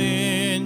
예수밖에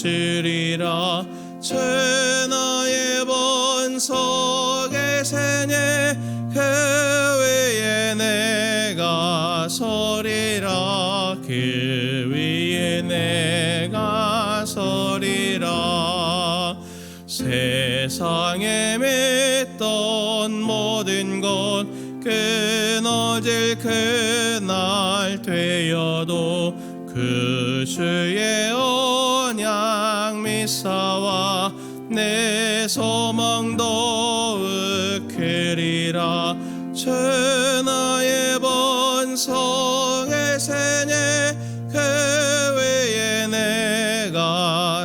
주리라. 천하의 번석의 세뇌 그 위에 내가 서리라. 그 위에 내가 서리라. 세상에 맺던 모든 것 끊어질 그날 되어도 그 주의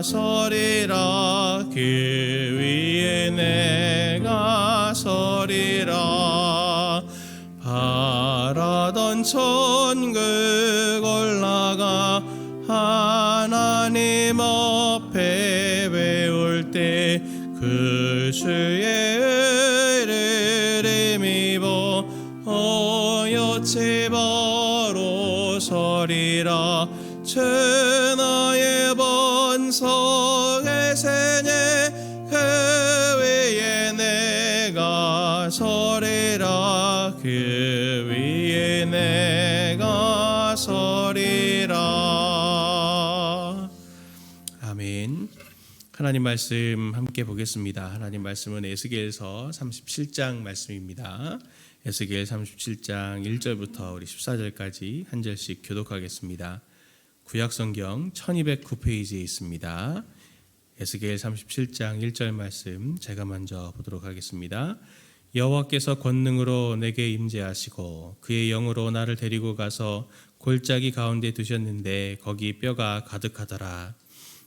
서리라 그 위에 내가 서리라. 바라던 천국 올라가 하나님 앞에 배울 때 그 주의 아멘. 하나님 말씀 함께 보겠습니다. 하나님 말씀은 에스겔서 37장 말씀입니다. 에스겔 37장 1절부터 우리 14절까지 한 절씩 교독하겠습니다. 구약 성경 1209페이지에 있습니다. 에스겔 37장 1절 말씀 제가 먼저 보도록 하겠습니다. 여호와께서 권능으로 내게 임재하시고 그의 영으로 나를 데리고 가서 골짜기 가운데 두셨는데 거기 뼈가 가득하더라.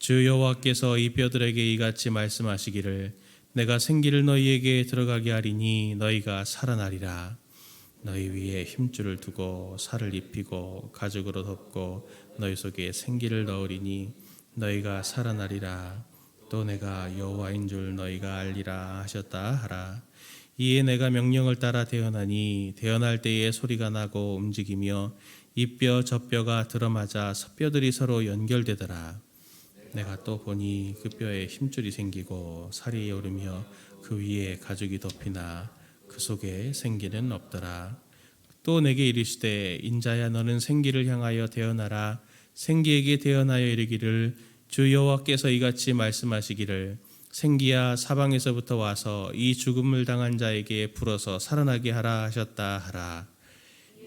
주 여호와께서 이 뼈들에게 이같이 말씀하시기를 내가 생기를 너희에게 들어가게 하리니 너희가 살아나리라. 너희 위에 힘줄을 두고 살을 입히고 가죽으로 덮고 너희 속에 생기를 넣으리니 너희가 살아나리라. 또 내가 여호와인 줄 너희가 알리라 하셨다 하라. 이에 내가 명령을 따라 대언하니 대언할 때에 소리가 나고 움직이며 이 뼈 저 뼈가 들어맞아 뼈들이 서로 연결되더라. 내가 또 보니 그 뼈에 힘줄이 생기고 살이 오르며 그 위에 가죽이 덮이나 그 속에 생기는 없더라. 또 내게 이르시되 인자야 너는 생기를 향하여 대언하라 생기에게 대언하여 이르기를 주 여호와께서 이같이 말씀하시기를 생기야 사방에서부터 와서 이 죽음을 당한 자에게 불어서 살아나게 하라 하셨다 하라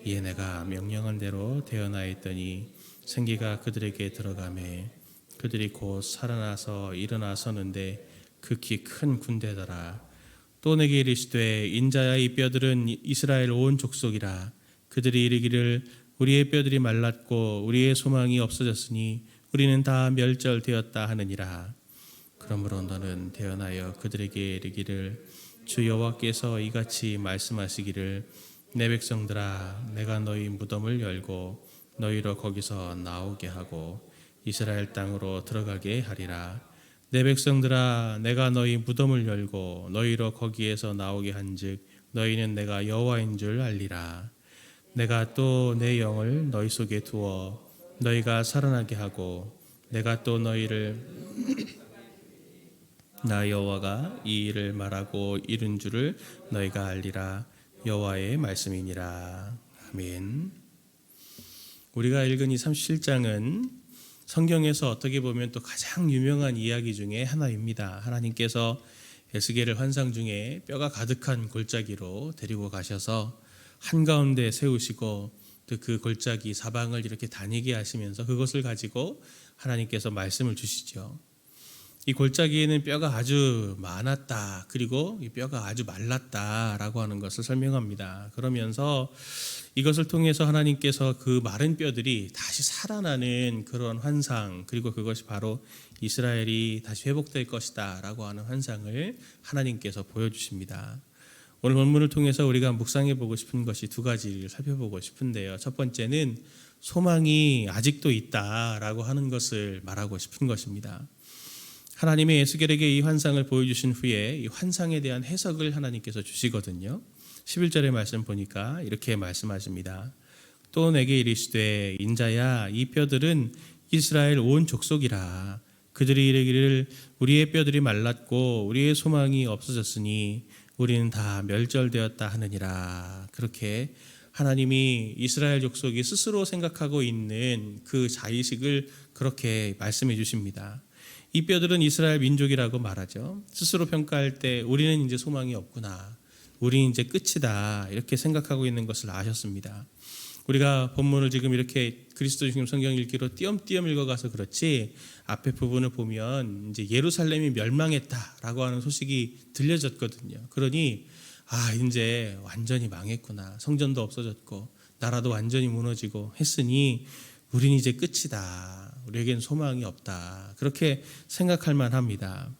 이에 내가 명령한 대로 대언하였더니 생기가 그들에게 들어가매 그들이 곧 살아나서 일어나서는데 극히 큰 군대더라. 또 내게 이르시되 인자야 이 뼈들은 이스라엘 온 족속이라. 그들이 이르기를 우리의 뼈들이 말랐고 우리의 소망이 없어졌으니 우리는 다 멸절되었다 하느니라. 그러므로 너는 대언하여 그들에게 이르기를 주 여호와께서 이같이 말씀하시기를 내 백성들아 내가 너희 무덤을 열고 너희로 거기서 나오게 하고 이스라엘 땅으로 들어가게 하리라. 내 백성들아 내가 너희 무덤을 열고 너희로 거기에서 나오게 한즉 너희는 내가 여호와인 줄 알리라. 내가 또 내 영을 너희 속에 두어 너희가 살아나게 하고 내가 또 너희를 나 여호와가 이 일을 말하고 이룬 줄을 너희가 알리라. 여호와의 말씀이니라. 아멘. 우리가 읽은 이 37장은 성경에서 어떻게 보면 또 가장 유명한 이야기 중에 하나입니다. 하나님께서 에스겔을 환상 중에 뼈가 가득한 골짜기로 데리고 가셔서 한가운데 세우시고 또 그 골짜기 사방을 이렇게 다니게 하시면서 그것을 가지고 하나님께서 말씀을 주시죠. 이 골짜기에는 뼈가 아주 많았다. 그리고 이 뼈가 아주 말랐다라고 하는 것을 설명합니다. 그러면서 이것을 통해서 하나님께서 그 마른 뼈들이 다시 살아나는 그런 환상, 그리고 그것이 바로 이스라엘이 다시 회복될 것이다라고 하는 환상을 하나님께서 보여주십니다. 오늘 본문을 통해서 우리가 묵상해 보고 싶은 것이 두 가지를 살펴보고 싶은데요. 첫 번째는 소망이 아직도 있다라고 하는 것을 말하고 싶은 것입니다. 하나님의 에스겔에게 이 환상을 보여주신 후에 이 환상에 대한 해석을 하나님께서 주시거든요. 11절의 말씀 보니까 이렇게 말씀하십니다. 또 내게 이르시되 인자야 이 뼈들은 이스라엘 온 족속이라 그들이 이르기를 우리의 뼈들이 말랐고 우리의 소망이 없어졌으니 우리는 다 멸절되었다 하느니라 그렇게 하나님이 이스라엘 족속이 스스로 생각하고 있는 그 자의식을 그렇게 말씀해 주십니다. 이 뼈들은 이스라엘 민족이라고 말하죠. 스스로 평가할 때 우리는 이제 소망이 없구나. 우리 이제 끝이다. 이렇게 생각하고 있는 것을 아셨습니다. 우리가 본문을 지금 이렇게 그리스도 중심 성경 읽기로 띄엄띄엄 읽어가서 그렇지 앞에 부분을 보면 이제 예루살렘이 멸망했다라고 하는 소식이 들려졌거든요. 그러니 아 이제 완전히 망했구나. 성전도 없어졌고 나라도 완전히 무너지고 했으니 우린 이제 끝이다. 우리에겐 소망이 없다. 그렇게 생각할 만합니다.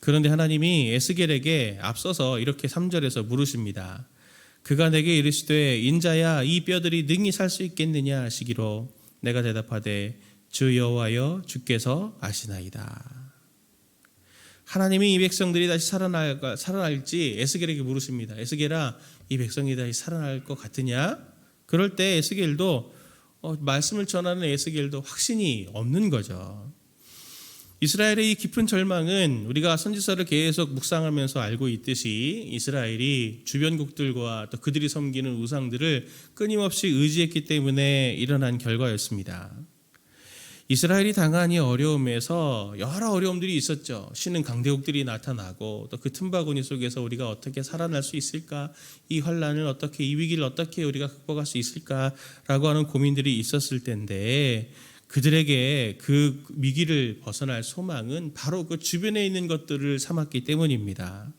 그런데 하나님이 에스겔에게 앞서서 이렇게 3절에서 물으십니다. 그가 내게 이르시되 인자야 이 뼈들이 능히 살 수 있겠느냐 하시기로 내가 대답하되 주 여호와여 주께서 아시나이다. 하나님이 이 백성들이 다시 살아날 살아날지 에스겔에게 물으십니다. 에스겔아 이 백성이 다시 살아날 것 같으냐? 그럴 때 에스겔도 어, 말씀을 전하는 에스겔도 확신이 없는 거죠. 이스라엘의 이 깊은 절망은 우리가 선지서를 계속 묵상하면서 알고 있듯이 이스라엘이 주변국들과 또 그들이 섬기는 우상들을 끊임없이 의지했기 때문에 일어난 결과였습니다. 이스라엘이 당한 이 어려움에서 여러 어려움들이 있었죠. 신은 강대국들이 나타나고 또 그 틈바구니 속에서 우리가 어떻게 살아날 수 있을까? 이 환란을 어떻게 이 위기를 어떻게 우리가 극복할 수 있을까라고 하는 고민들이 있었을 텐데 그들에게 그 위기를 벗어날 소망은 바로 그 주변에 있는 것들을 삼았기 때문입니다.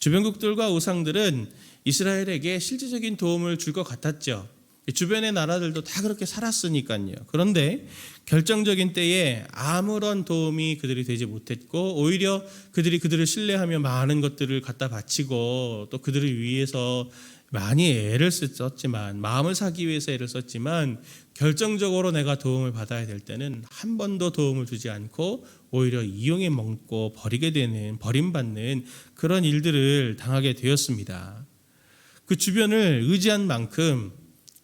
주변국들과 우상들은 이스라엘에게 실질적인 도움을 줄 것 같았죠. 주변의 나라들도 다 그렇게 살았으니까요. 그런데 결정적인 때에 아무런 도움이 그들이 되지 못했고 오히려 그들이 그들을 신뢰하며 많은 것들을 갖다 바치고 또 그들을 위해서 많이 애를 썼지만 마음을 사기 위해서 애를 썼지만 결정적으로 내가 도움을 받아야 될 때는 한 번도 도움을 주지 않고 오히려 이용해 먹고 버리게 되는 버림받는 그런 일들을 당하게 되었습니다. 그 주변을 의지한 만큼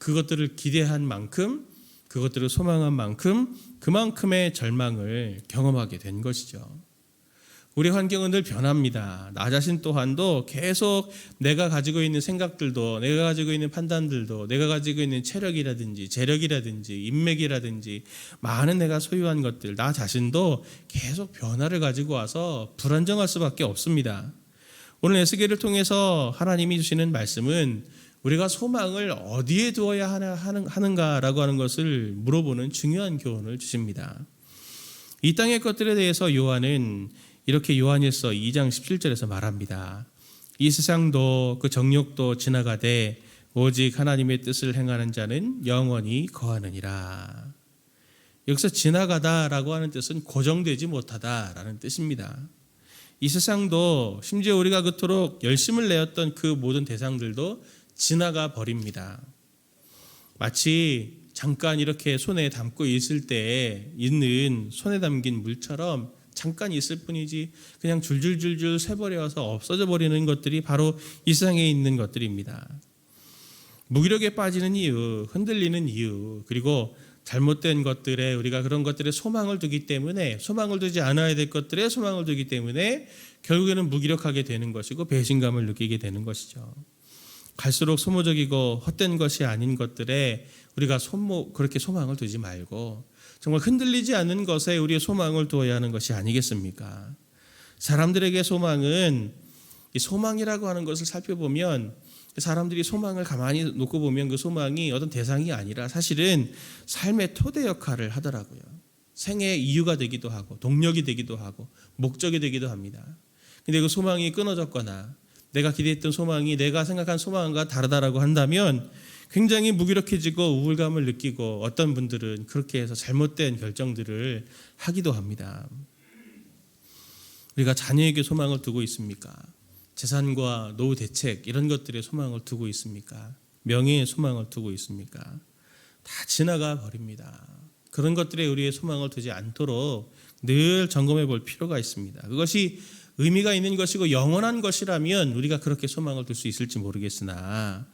그것들을 기대한 만큼 그것들을 소망한 만큼 그만큼의 절망을 경험하게 된 것이죠. 우리 환경은 늘 변합니다. 나 자신 또한도 계속 내가 가지고 있는 생각들도, 내가 가지고 있는 판단들도, 내가 가지고 있는 체력이라든지 재력이라든지 인맥이라든지 많은 내가 소유한 것들, 나 자신도 계속 변화를 가지고 와서 불안정할 수밖에 없습니다. 오늘 에스겔을 통해서 하나님이 주시는 말씀은 우리가 소망을 어디에 두어야 하는, 하는 가라고 하는 것을 물어보는 중요한 교훈을 주십니다. 이 땅의 것들에 대해서 요한은 이렇게 요한일서 2장 17절에서 말합니다. 이 세상도 그 정욕도 지나가되 오직 하나님의 뜻을 행하는 자는 영원히 거하느니라. 여기서 지나가다라고 하는 뜻은 고정되지 못하다라는 뜻입니다. 이 세상도 심지어 우리가 그토록 열심을 내었던 그 모든 대상들도 지나가 버립니다. 마치 잠깐 이렇게 손에 담고 있을 때 있는 손에 담긴 물처럼 잠깐 있을 뿐이지 그냥 줄줄줄줄 새버려서 없어져 버리는 것들이 바로 이 세상에 있는 것들입니다. 무기력에 빠지는 이유, 흔들리는 이유, 그리고 잘못된 것들에 우리가 그런 것들에 소망을 두기 때문에 소망을 두지 않아야 될 것들에 소망을 두기 때문에 결국에는 무기력하게 되는 것이고 배신감을 느끼게 되는 것이죠. 갈수록 소모적이고 헛된 것이 아닌 것들에 우리가 소모 그렇게 소망을 두지 말고 정말 흔들리지 않는 것에 우리의 소망을 두어야 하는 것이 아니겠습니까? 사람들에게 소망은 이 소망이라고 하는 것을 살펴보면 사람들이 소망을 가만히 놓고 보면 그 소망이 어떤 대상이 아니라 사실은 삶의 토대 역할을 하더라고요. 생의 이유가 되기도 하고 동력이 되기도 하고 목적이 되기도 합니다. 근데 그 소망이 끊어졌거나 내가 기대했던 소망이 내가 생각한 소망과 다르다라고 한다면 굉장히 무기력해지고 우울감을 느끼고 어떤 분들은 그렇게 해서 잘못된 결정들을 하기도 합니다. 우리가 자녀에게 소망을 두고 있습니까? 재산과 노후 대책 이런 것들에 소망을 두고 있습니까? 명예에 소망을 두고 있습니까? 다 지나가 버립니다. 그런 것들에 우리의 소망을 두지 않도록 늘 점검해 볼 필요가 있습니다. 그것이 의미가 있는 것이고 영원한 것이라면 우리가 그렇게 소망을 둘 수 있을지 모르겠으나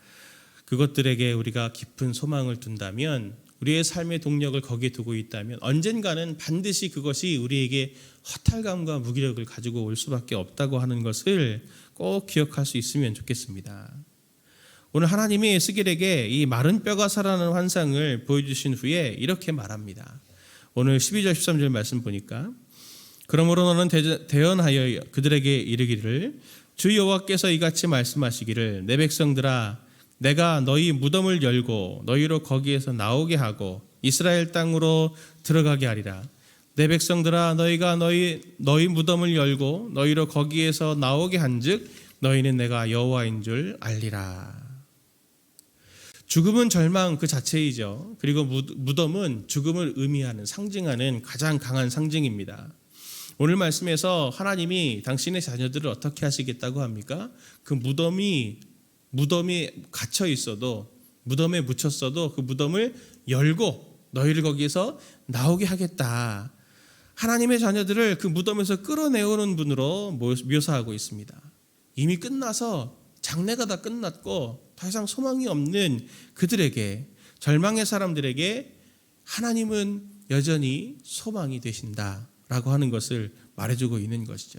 그것들에게 우리가 깊은 소망을 둔다면 우리의 삶의 동력을 거기에 두고 있다면 언젠가는 반드시 그것이 우리에게 허탈감과 무기력을 가지고 올 수밖에 없다고 하는 것을 꼭 기억할 수 있으면 좋겠습니다. 오늘 하나님이 에스겔에게 이 마른 뼈가 살아나는 환상을 보여주신 후에 이렇게 말합니다. 오늘 12절 13절 말씀 보니까 그러므로 너는 대언하여 그들에게 이르기를 주 여호와께서 이같이 말씀하시기를 내 백성들아 내가 너희 무덤을 열고 너희로 거기에서 나오게 하고 이스라엘 땅으로 들어가게 하리라. 내 백성들아 너희가 너희 너희 무덤을 열고 너희로 거기에서 나오게 한즉 너희는 내가 여호와인 줄 알리라. 죽음은 절망 그 자체이죠. 그리고 무덤은 죽음을 의미하는 상징하는 가장 강한 상징입니다. 오늘 말씀에서 하나님이 당신의 자녀들을 어떻게 하시겠다고 합니까? 그 무덤이 무덤이 갇혀 있어도 무덤에 묻혔어도 그 무덤을 열고 너희를 거기에서 나오게 하겠다. 하나님의 자녀들을 그 무덤에서 끌어내오는 분으로 묘사하고 있습니다. 이미 끝나서 장례가 다 끝났고 더 이상 소망이 없는 그들에게 절망의 사람들에게 하나님은 여전히 소망이 되신다 라고 하는 것을 말해주고 있는 것이죠.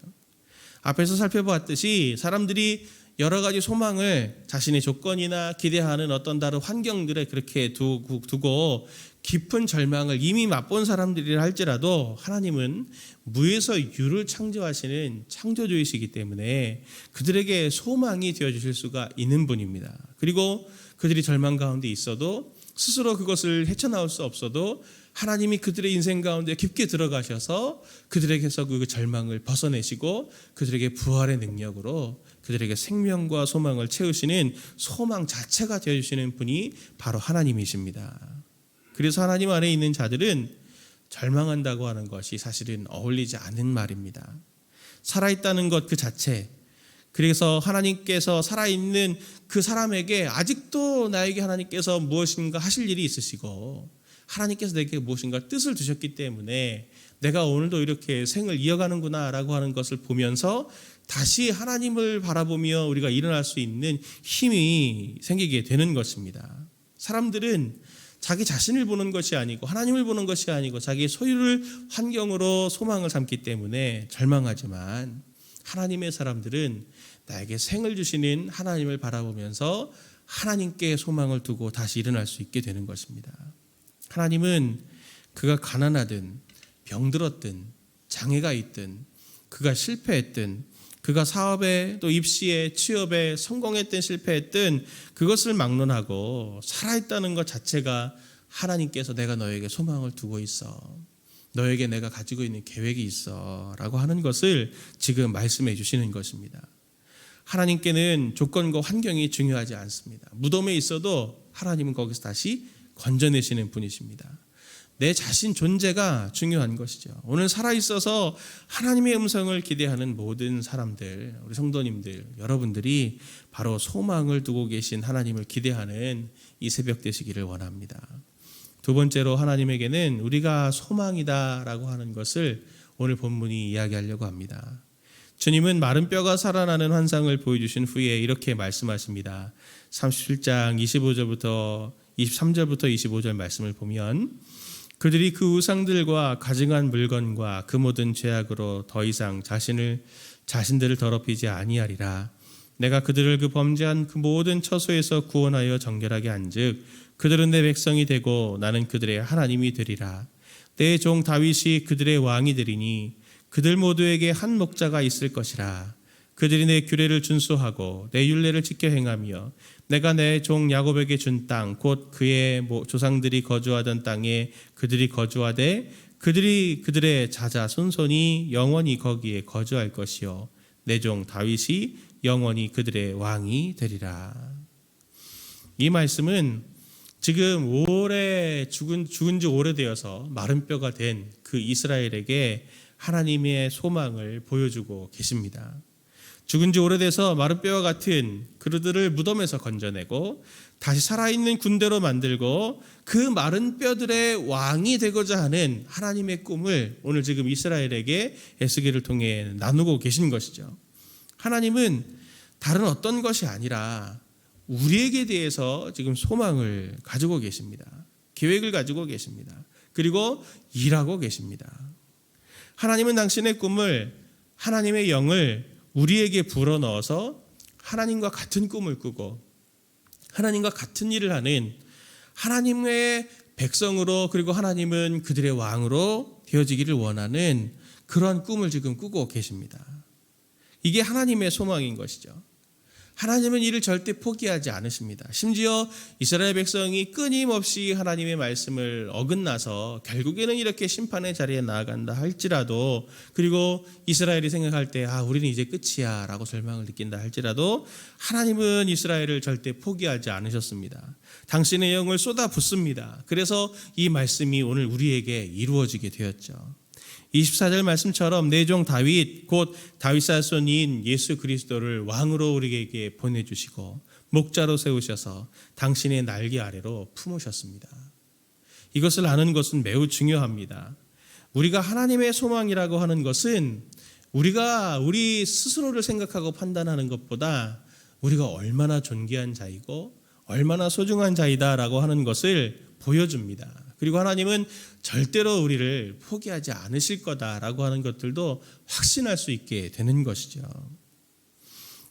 앞에서 살펴보았듯이 사람들이 여러 가지 소망을 자신의 조건이나 기대하는 어떤 다른 환경들에 그렇게 두고 깊은 절망을 이미 맛본 사람들이라 할지라도 하나님은 무에서 유를 창조하시는 창조주이시기 때문에 그들에게 소망이 되어 주실 수가 있는 분입니다. 그리고 그들이 절망 가운데 있어도 스스로 그것을 헤쳐나올 수 없어도 하나님이 그들의 인생 가운데 깊게 들어가셔서 그들에게서 그 절망을 벗어내시고 그들에게 부활의 능력으로 그들에게 생명과 소망을 채우시는 소망 자체가 되어주시는 분이 바로 하나님이십니다. 그래서 하나님 안에 있는 자들은 절망한다고 하는 것이 사실은 어울리지 않는 말입니다. 살아있다는 것 그 자체, 그래서 하나님께서 살아있는 그 사람에게 아직도 나에게 하나님께서 무엇인가 하실 일이 있으시고, 하나님께서 내게 무엇인가 뜻을 두셨기 때문에 내가 오늘도 이렇게 생을 이어가는구나라고 하는 것을 보면서 다시 하나님을 바라보며 우리가 일어날 수 있는 힘이 생기게 되는 것입니다. 사람들은 자기 자신을 보는 것이 아니고 하나님을 보는 것이 아니고 자기의 소유를 환경으로 소망을 삼기 때문에 절망하지만 하나님의 사람들은 나에게 생을 주시는 하나님을 바라보면서 하나님께 소망을 두고 다시 일어날 수 있게 되는 것입니다. 하나님은 그가 가난하든 병들었든 장애가 있든 그가 실패했든 그가 사업에 또 입시에 취업에 성공했든 실패했든 그것을 막론하고 살아있다는 것 자체가 하나님께서 내가 너에게 소망을 두고 있어. 너에게 내가 가지고 있는 계획이 있어. 라고 하는 것을 지금 말씀해 주시는 것입니다. 하나님께는 조건과 환경이 중요하지 않습니다. 무덤에 있어도 하나님은 거기서 다시 건져내시는 분이십니다. 내 자신 존재가 중요한 것이죠. 오늘 살아 있어서 하나님의 음성을 기대하는 모든 사람들, 우리 성도님들, 여러분들이 바로 소망을 두고 계신 하나님을 기대하는 이 새벽 되시기를 원합니다. 두 번째로 하나님에게는 우리가 소망이다라고 하는 것을 오늘 본문이 이야기하려고 합니다. 주님은 마른 뼈가 살아나는 환상을 보여주신 후에 이렇게 말씀하십니다. 37장 25절부터 23절부터 25절 말씀을 보면 그들이 그 우상들과 가증한 물건과 그 모든 죄악으로 더 이상 자신을 자신들을 더럽히지 아니하리라. 내가 그들을 그 범죄한 그 모든 처소에서 구원하여 정결하게 한즉 그들은 내 백성이 되고 나는 그들의 하나님이 되리라. 내 종 다윗이 그들의 왕이 되리니 그들 모두에게 한 목자가 있을 것이라. 그들이 내 규례를 준수하고 내 율례를 지켜 행하며 내가 내 종 야곱에게 준 땅 곧 그의 조상들이 거주하던 땅에 그들이 거주하되 그들이 그들의 자자 손손이 영원히 거기에 거주할 것이요 내 종 다윗이 영원히 그들의 왕이 되리라. 이 말씀은 지금 오래 죽은 죽은 지 오래되어서 마른 뼈가 된 그 이스라엘에게 하나님의 소망을 보여주고 계십니다. 죽은 지 오래돼서 마른 뼈와 같은 그들을 무덤에서 건져내고 다시 살아있는 군대로 만들고 그 마른 뼈들의 왕이 되고자 하는 하나님의 꿈을 오늘 지금 이스라엘에게 에스겔을 통해 나누고 계신 것이죠. 하나님은 다른 어떤 것이 아니라 우리에게 대해서 지금 소망을 가지고 계십니다. 계획을 가지고 계십니다. 그리고 일하고 계십니다. 하나님은 당신의 꿈을 하나님의 영을 우리에게 불어넣어서 하나님과 같은 꿈을 꾸고 하나님과 같은 일을 하는 하나님의 백성으로 그리고 하나님은 그들의 왕으로 되어지기를 원하는 그러한 꿈을 지금 꾸고 계십니다. 이게 하나님의 소망인 것이죠. 하나님은 이를 절대 포기하지 않으십니다. 심지어 이스라엘 백성이 끊임없이 하나님의 말씀을 어긋나서 결국에는 이렇게 심판의 자리에 나아간다 할지라도 그리고 이스라엘이 생각할 때 아, 우리는 이제 끝이야 라고 절망을 느낀다 할지라도 하나님은 이스라엘을 절대 포기하지 않으셨습니다. 당신의 영을 쏟아 붓습니다. 그래서 이 말씀이 오늘 우리에게 이루어지게 되었죠. 24절 말씀처럼 내종 다윗 곧 다윗 사손인 예수 그리스도를 왕으로 우리에게 보내 주시고 목자로 세우셔서 당신의 날개 아래로 품으셨습니다. 이것을 아는 것은 매우 중요합니다. 우리가 하나님의 소망이라고 하는 것은 우리가 우리 스스로를 생각하고 판단하는 것보다 우리가 얼마나 존귀한 자이고 얼마나 소중한 자이다라고 하는 것을 보여줍니다. 그리고 하나님은 절대로 우리를 포기하지 않으실 거다라고 하는 것들도 확신할 수 있게 되는 것이죠.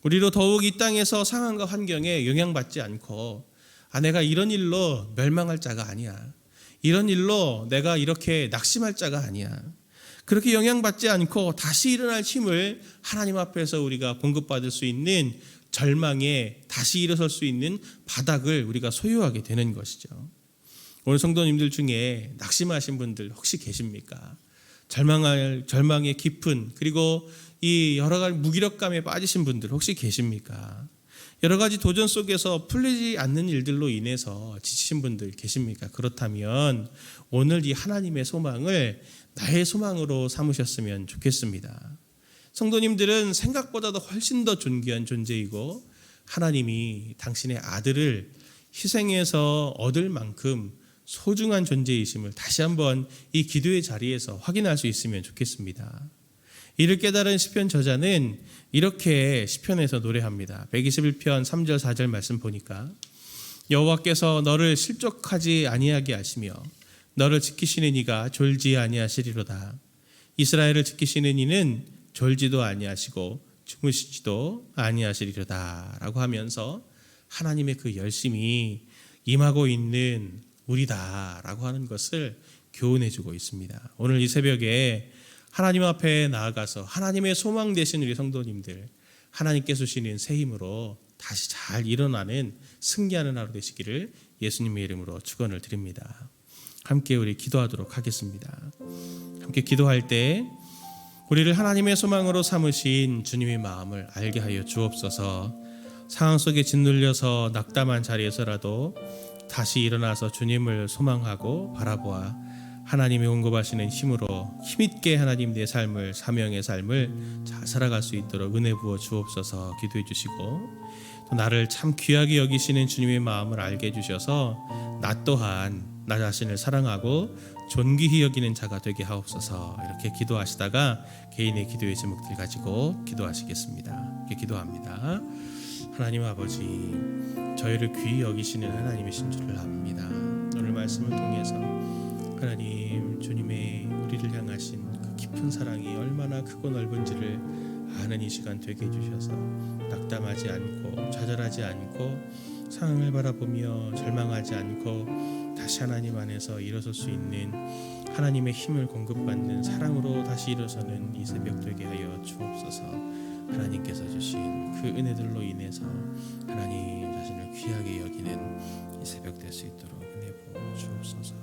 우리도 더욱 이 땅에서 상황과 환경에 영향받지 않고 아 내가 이런 일로 멸망할 자가 아니야. 이런 일로 내가 이렇게 낙심할 자가 아니야. 그렇게 영향받지 않고 다시 일어날 힘을 하나님 앞에서 우리가 공급받을 수 있는 절망에 다시 일어설 수 있는 바닥을 우리가 소유하게 되는 것이죠. 오늘 성도님들 중에 낙심하신 분들 혹시 계십니까? 절망할 절망의 깊은 그리고 이 여러 가지 무기력감에 빠지신 분들 혹시 계십니까? 여러 가지 도전 속에서 풀리지 않는 일들로 인해서 지치신 분들 계십니까? 그렇다면 오늘 이 하나님의 소망을 나의 소망으로 삼으셨으면 좋겠습니다. 성도님들은 생각보다도 훨씬 더 존귀한 존재이고 하나님이 당신의 아들을 희생해서 얻을 만큼 소중한 존재이심을 다시 한번 이 기도의 자리에서 확인할 수 있으면 좋겠습니다. 이를 깨달은 시편 저자는 이렇게 시편에서 노래합니다. 121편 3절 4절 말씀 보니까 여호와께서 너를 실족하지 아니하게 하시며 너를 지키시는 이가 졸지 아니하시리로다. 이스라엘을 지키시는 이는 졸지도 아니하시고 주무시지도 아니하시리로다라고 하면서 하나님의 그 열심이 임하고 있는 우리다라고 하는 것을 교훈해 주고 있습니다. 오늘 이 새벽에 하나님 앞에 나아가서 하나님의 소망 되신 우리 성도님들 하나님께 주시는 새 힘으로 다시 잘 일어나는 승리하는 하루 되시기를 예수님의 이름으로 축원을 드립니다. 함께 우리 기도하도록 하겠습니다. 함께 기도할 때 우리를 하나님의 소망으로 삼으신 주님의 마음을 알게 하여 주옵소서. 상황 속에 짓눌려서 낙담한 자리에서라도 다시 일어나서 주님을 소망하고 바라보아 하나님이 공급하시는 힘으로 힘있게 하나님 내 삶을 사명의 삶을 잘 살아갈 수 있도록 은혜 부어 주옵소서 기도해 주시고 또 나를 참 귀하게 여기시는 주님의 마음을 알게 해주셔서 나 또한 나 자신을 사랑하고 존귀히 여기는 자가 되게 하옵소서 이렇게 기도하시다가 개인의 기도의 제목들 가지고 기도하시겠습니다. 이렇게 기도합니다. 하나님 아버지 저희를 귀히 여기시는 하나님이신 줄을 압니다. 오늘 말씀을 통해서 하나님 주님의 우리를 향하신 그 깊은 사랑이 얼마나 크고 넓은지를 아는 이 시간 되게 해주셔서 낙담하지 않고 좌절하지 않고 상황을 바라보며 절망하지 않고 다시 하나님 안에서 일어설 수 있는 하나님의 힘을 공급받는 사랑으로 다시 일어서는 이 새벽 되게 하여 주옵소서 하나님께서 주신 그 은혜들로 인해서 하나님 자신을 귀하게 여기는 이 새벽 될 수 있도록 은혜 부어 주옵소서